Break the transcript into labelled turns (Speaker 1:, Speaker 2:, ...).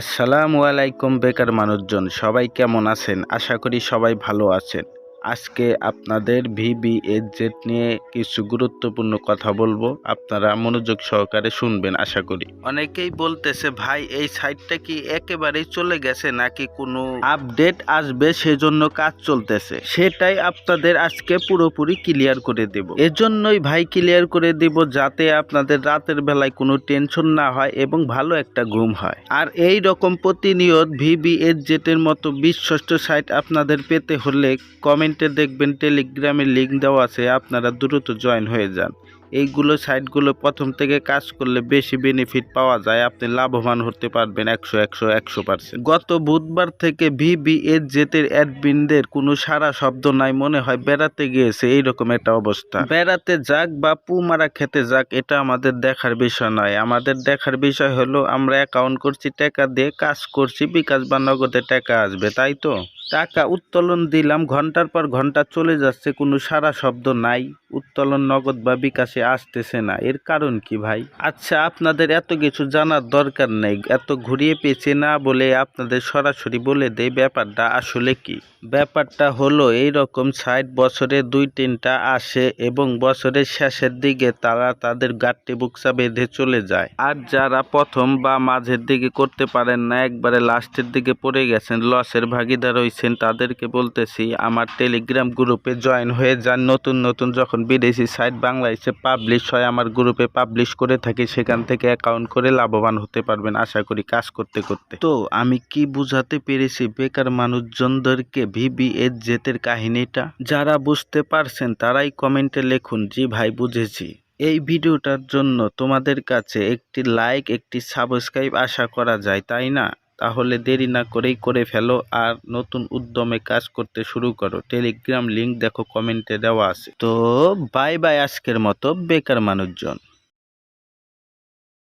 Speaker 1: আসসালামু আলাইকুম বেকার মানুষজন। সবাই কেমন আছেন? আশা করি সবাই ভালো আছেন। আজকে আপনাদের ভিবিএস জেট নিয়ে কিছু গুরুত্বপূর্ণ কথা বলব। আপনারা মনোযোগ সহকারে শুনবেন, আশা করি। অনেকেই বলতেছে, ভাই, এই সাইটটা কি একেবারেই চলে গেছে নাকি কোনো আপডেট আসবে সেজন্য কাজ চলতেছে? সেটাই আপনাদের আজকে পুরোপুরি ক্লিয়ার করে দেব। এজন্যই ভাই ক্লিয়ার করে দিব, যাতে আপনাদের রাতের বেলায় কোনো টেনশন না হয় এবং ভালো একটা ঘুম হয়। আর এই রকম প্রতিনিয়ত ভিবিএস জেটের মতো বিশ্বস্ত সাইট আপনাদের পেতে হলে কমেন্টে দেখবেন টেলিগ্রামে লিঙ্ক দেওয়া আছে, আপনারা দ্রুত জয়েন হয়ে যান। এইগুলো সাইটগুলো প্রথম থেকে কাজ করলে বেশি বেনিফিট পাওয়া যায়, আপনি লাভবান হতে পারবেন একশো একশো একশো পার্সেন্ট গত বুধবার থেকে ভিবিএস জেটের অ্যাডমিনদের কোনো সারা শব্দ নাই, মনে হয় বেড়াতে গিয়েছে, এইরকম একটা অবস্থা। বেড়াতে যাক বা পুমারা খেতে যাক, এটা আমাদের দেখার বিষয় নয়। আমাদের দেখার বিষয় হলো, আমরা অ্যাকাউন্ট করছি, টাকা দিয়ে কাজ করছি, বিকাশ বা নগদে টাকা আসবে, তাই তো? টাকা উত্তোলন দিলাম, ঘণ্টার পর ঘণ্টা চলে যাচ্ছে, কোনো সারা শব্দ নাই, উত্তোলন নগদ বা বিকাশে আসতেছে না। এর কারণ কি ভাই? আচ্ছা আপনাদের এত কিছু জানার দরকার নেই, এত ঘুরিয়ে পেঁচে না বলে আপনাদের সরাসরি বলে দেই, ব্যাপারটা আসলে কি? ব্যাপারটা হলো এই রকম সাইট বছরে দুই তিনটা আসে এবং বছরের শেষের দিকে তারা তাদের গাট্টি বুকসা বেঁধে চলে যায়। আর যারা প্রথম বা মাঝের দিকে করতে পারেন না, একবারে লাস্টের দিকে পড়ে গেছেন, লসের ভাগিদার হয়েছেন তাদেরকে বলতেছি, আমার টেলিগ্রাম গ্রুপে জয়েন হয়ে যান। নতুন নতুন যখন বিদেশি সাইট বাংলাদেশে পাবলিশ হয়, আমার গ্রুপে পাবলিশ করে থাকি, সেখান থেকে অ্যাকাউন্ট করে লাভবান হতে পারবেন, আশা করি কাজ করতে করতে। তো আমি কি বুঝাতে পেরেছি, বেকার মানুষজনদেরকে ভিবিএস জেতের কাহিনীটা? যারা বুঝতে পারছেন, তারাই কমেন্টে লিখুন, জি ভাই, বুঝেছি। এই ভিডিওটার জন্য তোমাদের কাছে একটি লাইক একটি সাবস্ক্রাইব আশা করা যায়, তাই না? তাহলে দেরি না করেই করে ফেলো আর নতুন উদ্যমে কাজ করতে শুরু করো। টেলিগ্রাম লিংক দেখো কমেন্টে দেওয়া আছে। তো বাই বাই আজকের মতো, বেকার মানুষজন।